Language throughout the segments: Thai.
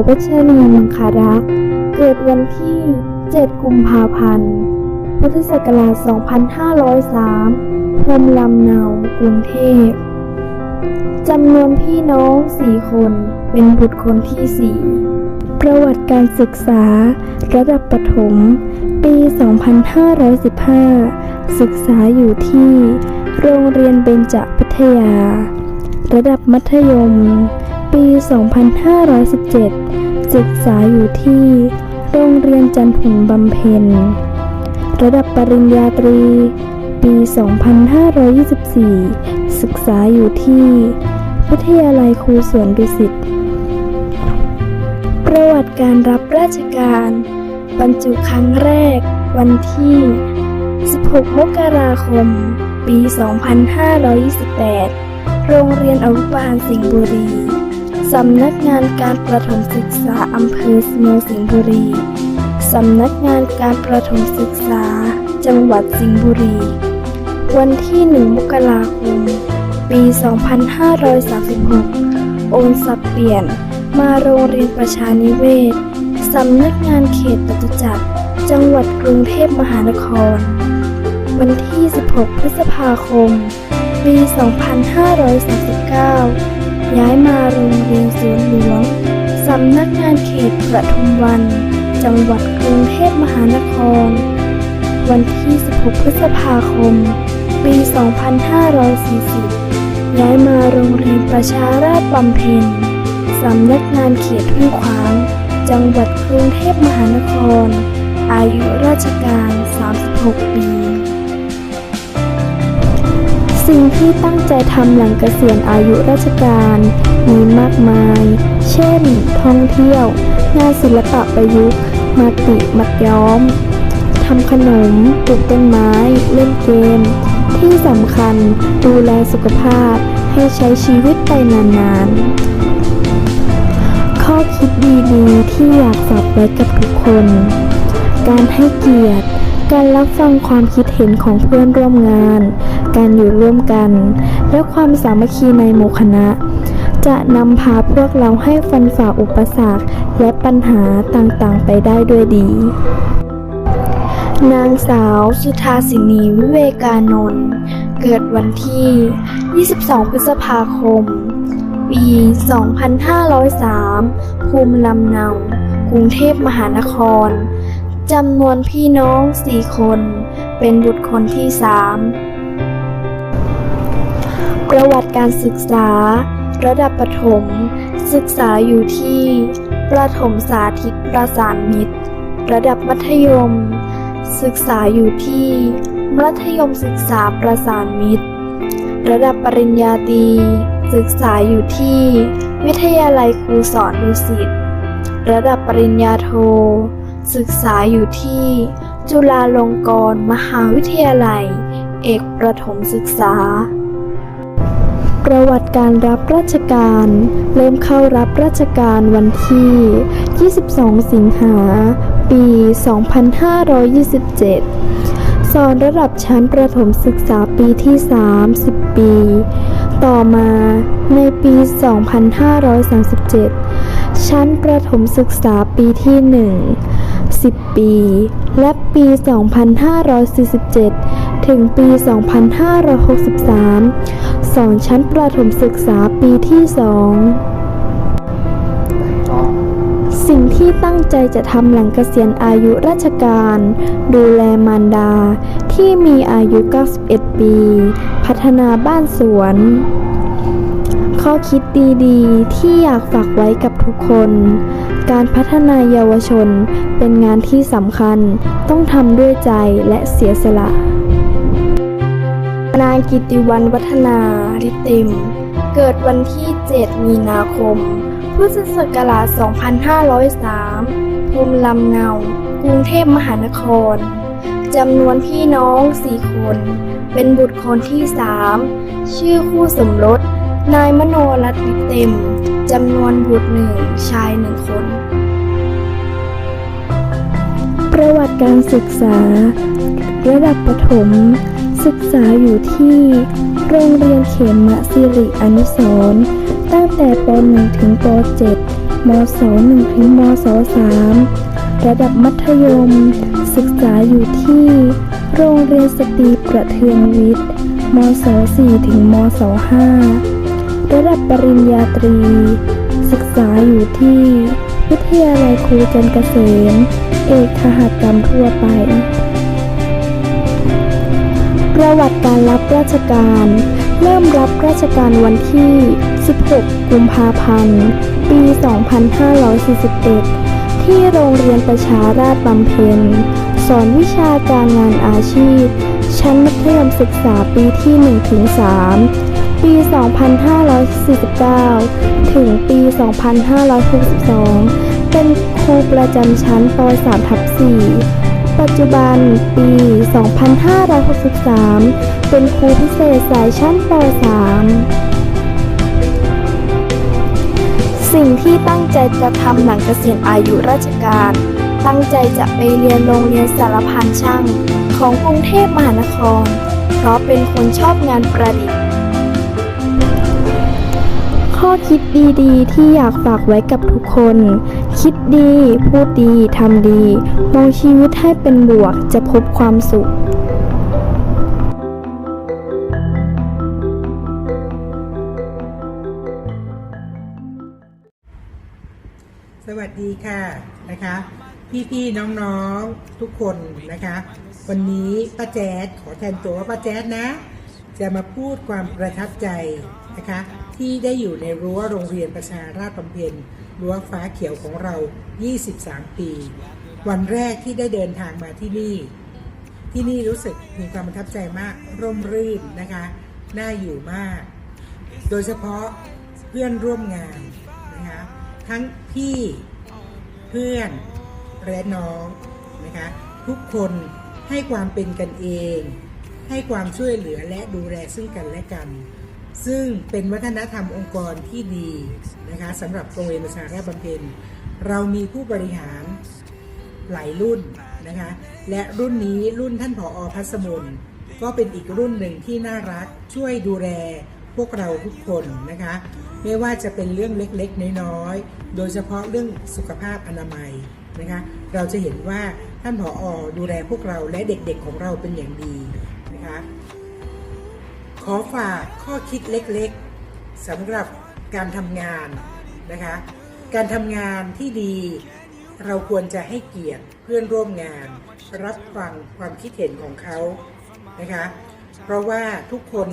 สาววัชรีมังคารักษ์เกิดวันที่ 7 กุมภาพันธ์ พุทธศักราช 2503 ภูมิลำเนากรุงเทพ จำนวนพี่น้อง4คนเป็นบุตรคนที่4ประวัติการศึกษา ระดับประถม ปี 2515 ศึกษาอยู่ที่ โรงเรียนเบญจพิทยา ระดับมัธยม ปี 2517 ศึกษาอยู่ที่โรงเรียนจันทุนบำเพ็ญ ระดับปริญญาตรี ปี 2524 ศึกษาอยู่ที่วิทยาลัยครูสวนดุสิต ประวัติการรับราชการ บรรจุครั้งแรก วันที่ 16 มกราคม ปี 2528 โรงเรียนอนุบาลสิงห์บุรี สำนักงานการประถมศึกษาอำเภอเมืองสิงห์บุรี สำนักงานการประถมศึกษา จังหวัดสิงห์บุรี วันที่ 1 มกราคม ปี 2536 โอนสับเปลี่ยน มาโรงเรียนประชานิเวศ สำนักงานเขตจตุจักร จังหวัดกรุงเทพมหานคร วันที่ 16 พฤษภาคม ปี 2539 ย้ายมาโรงเรียนสวนหลวง สำนักงานเขตประทุมวัน จังหวัดกรุงเทพมหานคร วันที่ 16 พฤษภาคม ปี 2540 ย้ายมาโรงเรียนประชาราชบำเพ็ญ สำนักงานเขตห้วยขวาง จังหวัดกรุงเทพมหานคร อายุราชการ 36 ปี สิ่งที่ตั้งใจทำหลังเกษียณอายุราชการ มีมากมาย เช่น ท่องเที่ยว งานศิลปะประยุกต์ มาติมัดย้อม ทำขนม ปลูกต้นไม้ เล่นเกม ที่สำคัญดูแลสุขภาพ ให้ใช้ชีวิตไปนานๆ ข้อคิดดีๆ ที่อยากฝากไว้กับทุกคน การให้เกียรติ การรับฟังความคิดเห็นของเพื่อนร่วมงาน การอยู่ร่วมกัน และความสามัคคีในหมู่คณะ จะนำพาพวกเราให้ฟันฝ่าอุปสรรคและปัญหาต่างๆ ไปได้ด้วยดี นางสาวสุธาสินีวิเวกานนท์เกิดวันที่ 22 พฤษภาคม ปี 2503 ภูมิลำเนากรุงเทพมหานครจำนวนพี่น้อง4คน เป็นบุตรคนที่3 ประวัติการศึกษา ระดับประถม ศึกษาอยู่ที่ ประถมสาธิตประสานมิตร ระดับมัธยม ศึกษาอยู่ที่ มัธยมศึกษาประสานมิตร ระดับปริญญาตรีศึกษาอยู่ที่ วิทยาลัยครูสอนดุสิต ระดับปริญญาโท ศึกษาอยู่ที่ จุฬาลงกรณ์มหาวิทยาลัย เอกประถมศึกษา ประวัติการรับราชการ เริ่มเข้ารับราชการวันที่ 22 สิงหา ปี 2527 สอนระดับชั้นประถมศึกษาปีที่ 30 ปี ต่อมาในปี 2537 ชั้นประถมศึกษาปีที่ 1 10 ปี และปี 2547 ถึงปี 2563 สอนชั้นประถมศึกษาปีที่2สิ่งที่ตั้งใจจะทำหลังเกษียณอายุราชการ ดูแลมารดาที่มีอายุ 91 ปี พัฒนาบ้านสวน ข้อคิดดีๆ ที่อยากฝากไว้กับทุกคน การพัฒนาเยาวชนเป็นงานที่สำคัญต้องทำด้วยใจและเสียสละ กิติวันวัฒนาริติม เกิดวันที่ 7 มีนาคม พุทธศักราช 2503 ภูมิลำเนา กรุงเทพมหานคร จำนวนพี่น้อง 4 คน เป็นบุตรคนที่ 3 ชื่อคู่สมรส นายมโนรัตน์วิเต็มจำนวนบุตรหนึ่งชายหนึ่งคน ประวัติการศึกษา ระดับประถม ศึกษาอยู่ที่โรงเรียนเขมมะสิริอนุสร์ตั้งแต่ป .1 ถึงป .7 มศ1ถึงม 3 ระดับมัธยม ศึกษาอยู่ที่โรงเรียนสตรีประเทืองวิทย์ม 4 ถึงม 5 ระดับปริญญาตรี ศึกษาอยู่ที่วิทยาลัยครูจันเกษม เอกคหกรรมทั่วไป ประวัติการรับราชการ เริ่มรับราชการวันที่ 16 กุมภาพันธ์ ปี 2541 ที่โรงเรียนประชาราชบำเพ็ญ สอนวิชาการงานอาชีพ ชั้นมัธยมศึกษาปีที่ 1-3 ปี 2549 ถึงปี 2562 เป็นครูประจำชั้นป .3 ทับ4 ปัจจุบันปี 2563 เป็นครูพิเศษสายชั้นป .3 สิ่งที่ตั้งใจจะทำหลังเกษียณอายุราชการ ตั้งใจจะไปเรียนโรงเรียนสารพันช่างของกรุงเทพมหานคร เพราะเป็นคนชอบงานประดิษฐ์ ข้อคิดดีๆ ที่อยากฝากไว้กับทุกคน คิดดี พูดดี ทำดี มองชีวิตให้เป็นบวกจะพบความสุข สวัสดีค่ะนะคะ พี่ๆน้องๆทุกคนนะคะ วันนี้ป้าแจ๊ดขอแทนตัวว่าป้าแจ๊ดนะ จะมาพูดความประทับใจนะคะ ที่ได้อยู่ในรั้วโรงเรียนประชาราชบำเพ็ญ รั้วฟ้าเขียวของเรา 23 ปี วันแรกที่ได้เดินทางมาที่นี่ ที่นี่รู้สึกมีความประทับใจมากร่มรื่นนะคะ น่าอยู่มาก โดยเฉพาะเพื่อนร่วมงานนะคะทั้งพี่เพื่อนและน้องนะคะทุกคนให้ความเป็นกันเอง ให้ความช่วยเหลือและดูแลซึ่งกันและกัน ซึ่งเป็นวัฒนธรรมองค์กรที่ดีนะคะสำหรับโรงเรียนประชาราชบำเพ็ญเรามีผู้บริหารหลายรุ่นนะคะและรุ่นนี้รุ่นท่านผออพัสมนก็เป็นอีกรุ่นหนึ่งที่น่ารักช่วยดูแลพวกเราทุกคนนะคะไม่ว่าจะเป็นเรื่องเล็กๆ น้อยๆ โดยเฉพาะเรื่องสุขภาพอนามัยนะคะเราจะเห็นว่าท่านผออดูแลพวกเราและเด็กๆของเราเป็นอย่างดีนะคะ ขอฝากข้อคิดเล็กๆสำหรับการทำงานนะคะ การทำงานที่ดีเราควรจะให้เกียรติเพื่อนร่วมงาน รับฟังความคิดเห็นของเขานะคะ เพราะว่าทุกคน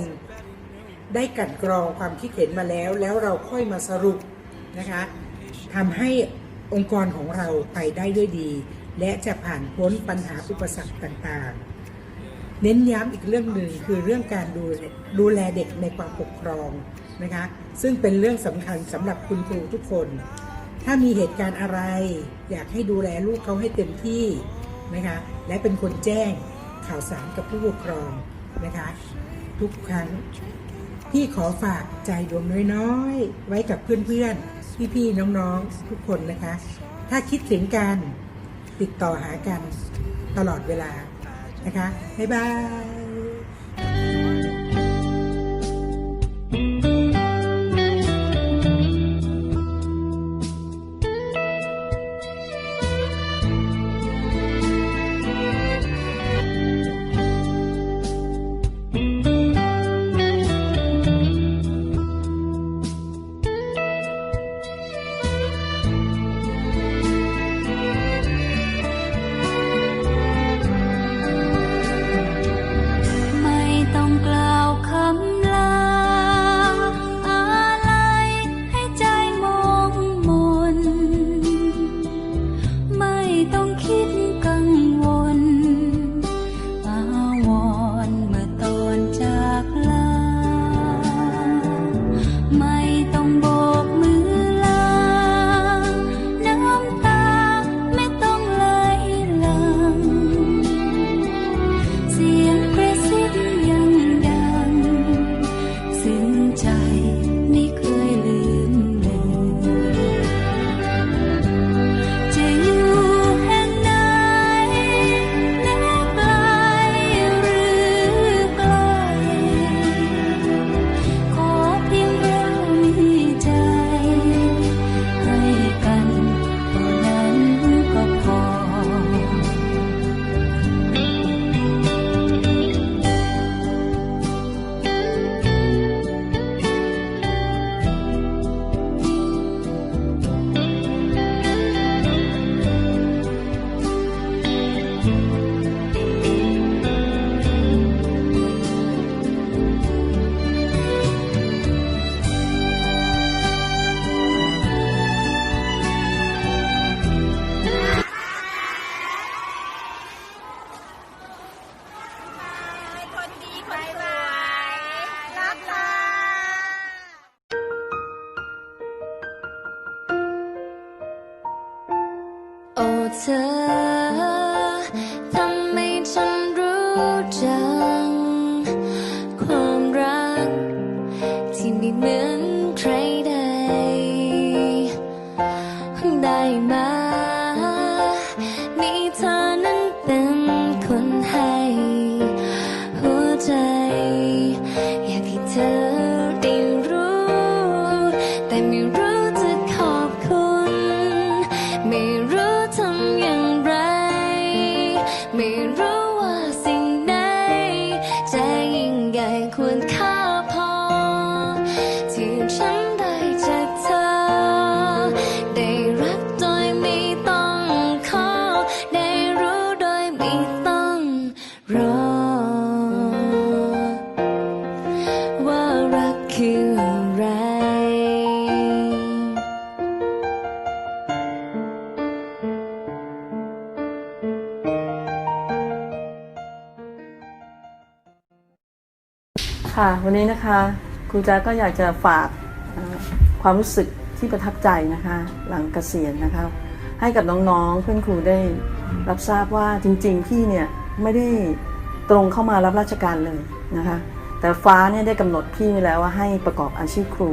ได้กันกรองความคิดเห็นมาแล้ว แล้วเราค่อยมาสรุปนะคะทำให้องค์กรของเราไปได้ด้วยดี และจะผ่านพ้นปัญหาอุปสรรคต่างๆ เน้นย้ำอีกเรื่องหนึ่งคือเรื่องการดูดูแลเด็กในความปกครองนะคะซึ่งเป็นเรื่องสำคัญสำหรับคุณครูทุกคน ถ้ามีเหตุการณ์อะไร อยากให้ดูแลลูกเขาให้เต็มที่นะคะและเป็นคนแจ้งข่าวสารกับผู้ปกครองนะคะทุกครั้งพี่ขอฝากใจดวงน้อยๆ ไว้กับเพื่อนๆ พี่ๆ น้องๆ ทุกคนนะคะ ถ้าคิดถึงกัน ติดต่อหากันตลอดเวลา นะคะ บ๊ายบาย โอ้ วันนี้นะคะครูจ๊กก็อยากจะฝากความรู้สึกที่ประทับใจนะคะ หลังเกษียณนะคะ ให้กับน้องๆเพื่อนครูได้รับทราบว่าจริงๆพี่เนี่ยไม่ได้ตรงเข้ามารับราชการเลยนะคะ แต่ฟ้าเนี่ยได้กำหนดพี่ไว้แล้วว่าให้ประกอบอาชีพครู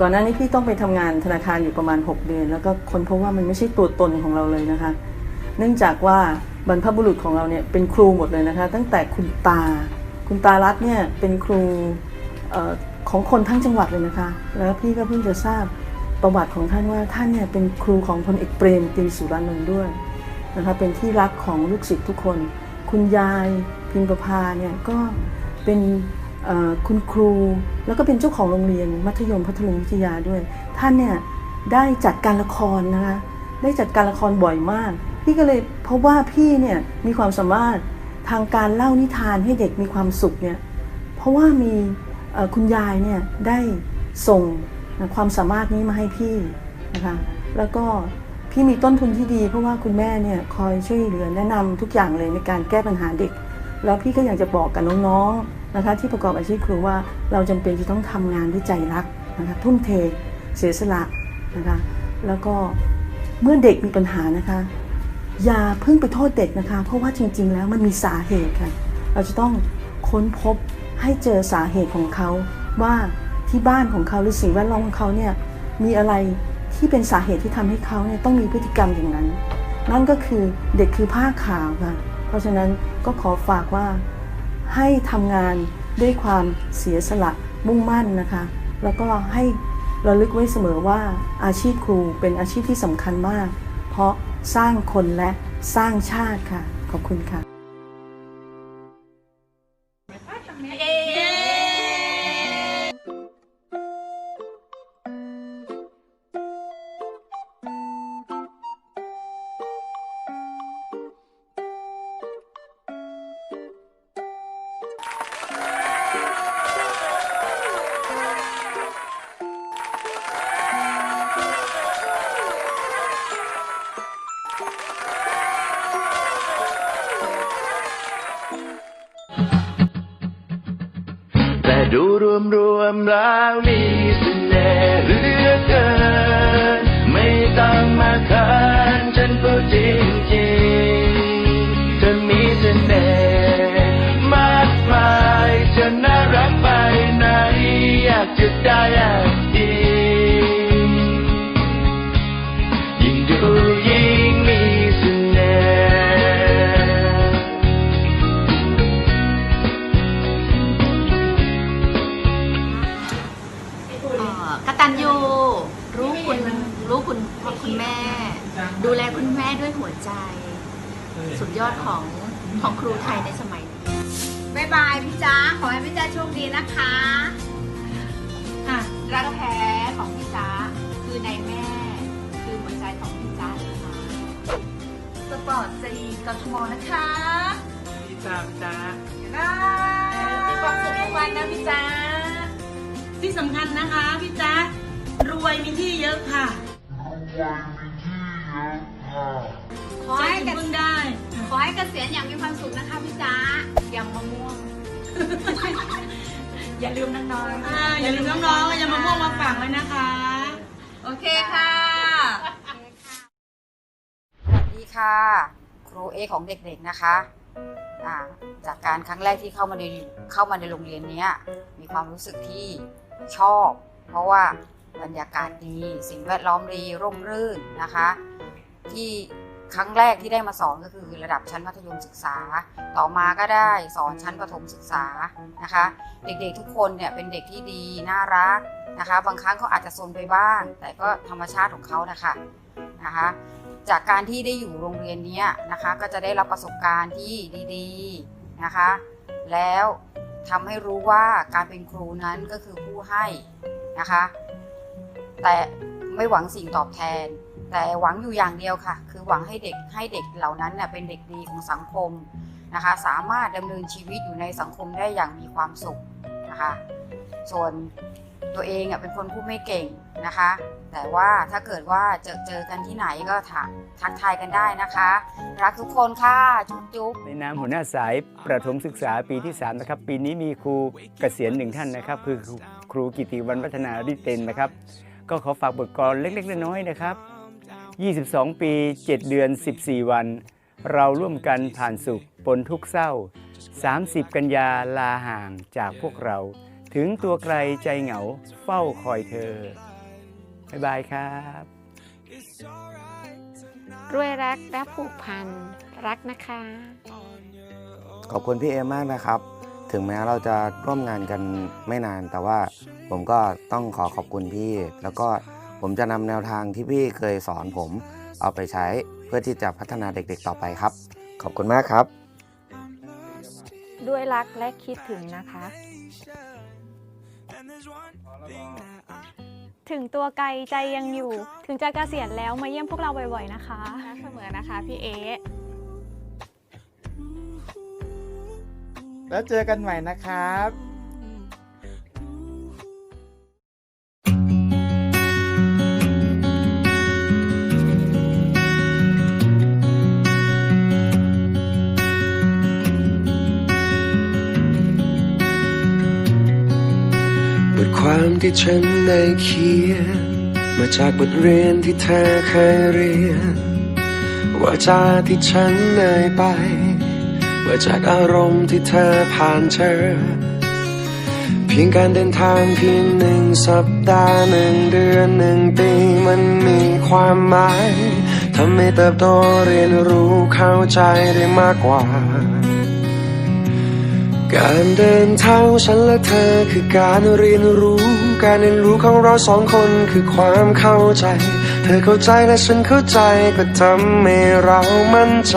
ก่อนหน้านี้พี่ต้องไปทำงานธนาคารอยู่ประมาณ 6 เดือน แล้วก็คนพบว่ามันไม่ใช่ตัวตนของเราเลยนะคะ เนื่องจากว่าบรรพบุรุษของเราเนี่ยเป็นครูหมดเลยนะคะ ตั้งแต่คุณตา คุณตารัตเนี่ยเป็นครูของคนทั้งจังหวัดเลยนะคะ แล้วพี่ก็เพิ่งจะทราบประวัติของท่านว่าท่านเนี่ยเป็นครูของพลเอกเปรมตรีสุรานนท์ด้วยนะคะเป็นที่รักของลูกศิษย์ทุกคน คุณยายพิมประภาเนี่ยก็เป็นคุณครูแล้วก็เป็นเจ้าของโรงเรียนมัธยมพัทลุงวิทยาด้วย ท่านเนี่ยได้จัดการละครนะคะได้จัดการละครบ่อยมาก พี่ก็เลยพบว่าพี่เนี่ยมีความสามารถ ทางการเล่านิทานให้เด็กมีความสุขเนี่ยเพราะว่ามีคุณยายเนี่ยได้ส่งความสามารถนี้มาให้พี่นะคะแล้วก็พี่มีต้นทุนที่ดี เพราะว่าคุณแม่เนี่ยคอยช่วยเหลือแนะนำทุกอย่างเลยในการแก้ปัญหาเด็ก แล้วพี่ก็อยากจะบอกกับน้องๆนะคะที่ประกอบอาชีพครูว่าเราจำเป็นจะต้องทำงานด้วยใจรักนะคะทุ่มเทเสียสละนะคะแล้วก็เมื่อเด็กมีปัญหานะคะ อย่าเพิ่งไปโทษเด็กนะคะ เพราะว่าจริง ๆ แล้วมันมีสาเหตุค่ะ เราจะต้องค้นพบให้เจอสาเหตุของเขา ว่าที่บ้านของเขาหรือสิ่งแวดล้อมของเขาเนี่ยมีอะไรที่เป็นสาเหตุที่ทำให้เขาเนี่ยต้องมีพฤติกรรมอย่างนั้น นั่นก็คือเด็กคือผ้าขาวค่ะ เพราะฉะนั้นก็ขอฝากว่าให้ทำงานด้วยความเสียสละมุ่งมั่นนะคะ แล้วก็ให้ระลึกไว้เสมอว่าอาชีพครูเป็นอาชีพที่สำคัญมาก ราะสร้างคนและสร้างชาติค่ะ ขอบคุณค่ะ ขอให้เกถึงพึ่งได้ขอให้เกษียณอย่างมีความสุขนะคะพี่จ้าอยำมะม่วง อย่าลืมน้องๆอ่าอย่าลืมน้องๆอายามาม่วงมาฝากไว้นะคะ โอเคค่ะ สวัสดีค่ะ ครูเอของเด็กๆนะคะอ่าจากการครั้งแรกที่เข้ามาในเข้ามาในโรงเรียนเนี้ยมีความรู้สึกที่ชอบ เพราะว่า บรรยากาศดี สิ่งแวดล้อมดีร่มรื่นนะคะ ที่ครั้งแรกที่ได้มาสอนก็คือระดับชั้นมัธยมศึกษา ต่อมาก็ได้สอนชั้นประถมศึกษานะคะ เด็กๆทุกคนเนี่ยเป็นเด็กที่ดีน่ารักนะคะ บางครั้งเขาอาจจะซนไปบ้าง แต่ก็ธรรมชาติของเขานะคะนะคะ จากการที่ได้อยู่โรงเรียนนี้นะคะ ก็จะได้รับประสบการณ์ที่ดีๆนะคะ แล้วทำให้รู้ว่าการเป็นครูนั้นก็คือผู้ให้นะคะ แต่ไม่หวังสิ่งตอบแทน แต่หวังอยู่อย่างเดียวค่ะ คือหวังให้เด็กให้เด็กเหล่านั้นเน่ยเป็นเด็กดีของสังคมนะคะ สามารถดำเนินชีวิตอยู่ในสังคมได้อย่างมีความสุขนะคะ ส่วนตัวเองอะเป็นคนพูดไม่เก่งนะคะ แต่ว่าถ้าเกิดว่าเจอเจอกันที่ไหนก็ทักทักทายกันได้นะคะ รักทุกคนค่ะ จุ๊บจุ๊บในนามหัวหน้าสายประถมศึกษาปีที่ 3 นะครับ ปีนี้มีครูเกษียณหนึ่งท่านนะครับ คือครูครูกิติวันพัฒนาริเตนนะครับ ก็ขอฝากบทกลอนเล็กๆน้อยๆนะครับ 22 ปี 7 เดือน 14 วัน เราร่วมกันผ่านสุขปนทุกข์เศร้า 30 กันยาลาห่างจากพวกเรา ถึงตัวไกลใจเหงาเฝ้าคอยเธอ บ๊ายบายครับรวยรักและผูกพันรักนะคะ ขอบคุณพี่เอมากนะครับ ถึงแม้เราจะร่วมงานกันไม่นาน แต่ว่าผมก็ต้องขอขอบคุณพี่ แล้วก็ผมจะนำแนวทางที่พี่เคยสอนผมเอาไปใช้เพื่อที่จะพัฒนาเด็กๆต่อไปครับ ขอบคุณมากครับ ด้วยรักและคิดถึงนะคะ ถึงตัวไกลใจยังอยู่ ถึงจะเกษียณแล้วมาเยี่ยมพวกเราบ่อยๆนะคะ เสมอนะคะพี่เอ แล้วเจอกันใหม่นะครับบทความที่ฉันได้เขียน มาจากบทเรียนที่เธอเคยเรียน ว่าจาที่ฉันเอ่ยไป ว่าจากอารมณ์ที่เธอผ่านเจอเพียงการเดินทางเพียงหนึ่งสัปดาห์หนึ่งเดือนหนึ่งปีมันมีความหมายทำให้เติบโตเรียนรู้เข้าใจได้มากกว่า การเดินทางฉันและเธอคือการเรียนรู้ การเรียนรู้ของเราสองคนคือความเข้าใจ เธอเข้าใจและฉันเข้าใจก็ทำให้เรามั่นใจ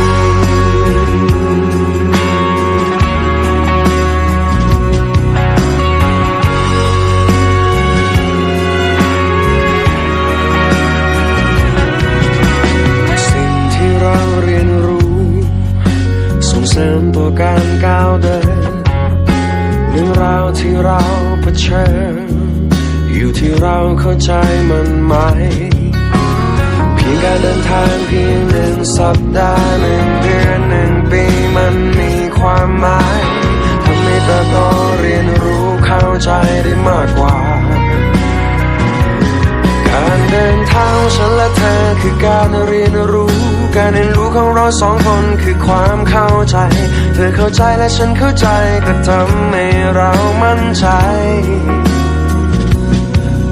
ที่เราเผชิญ อยู่ที่เราเข้าใจมันไหม เพียงการเดินทางเพียงหนึ่งสัปดาห์หนึ่งเดือนหนึ่งปีมันมีความหมายทำให้เติบโตเรียนรู้เข้าใจได้มากกว่า การเดินทางของฉันและเธอคือการเรียนรู้ การเรียนรู้ของเราสองคนคือความเข้าใจ เธอเข้าใจและฉันเข้าใจก็ทำให้เรามั่นใจ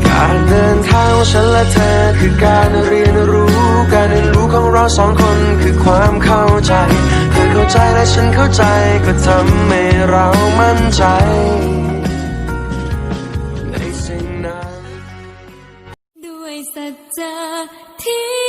การเดินทางของฉันและเธอคือการเรียนรู้ การเรียนรู้ของเราสองคนคือความเข้าใจ เธอเข้าใจและฉันเข้าใจก็ทำให้เรามั่นใจในสิ่งนั้นด้วยสัจจะที่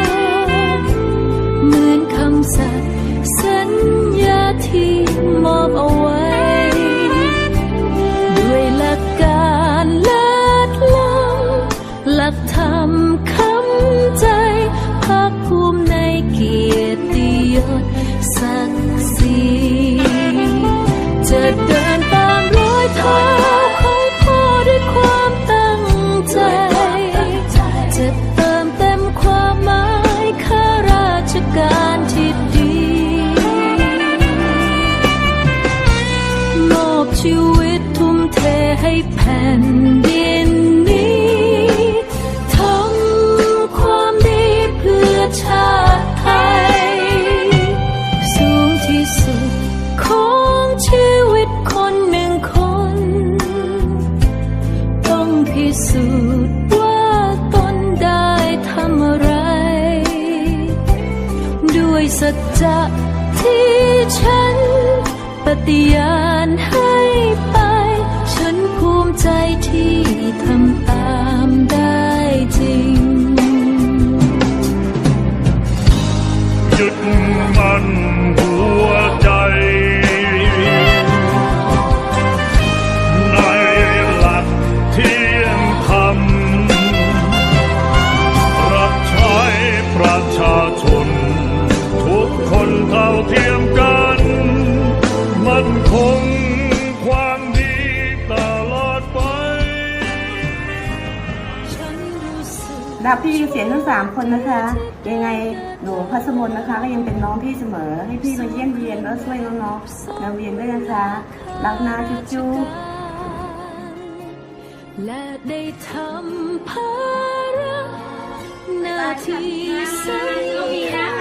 ชีวิตทุ่มเทให้แผ่นดิน คนนะคะ ยังไงหนูพัสมนนะคะ ก็ยังเป็นน้องพี่เสมอ ให้พี่มาเยี่ยมเยียนแล้วช่วยน้องๆมาเวียนด้วยนะคะรักนะจุ๊บจุ๊บและได้ทำภาระหน้าที่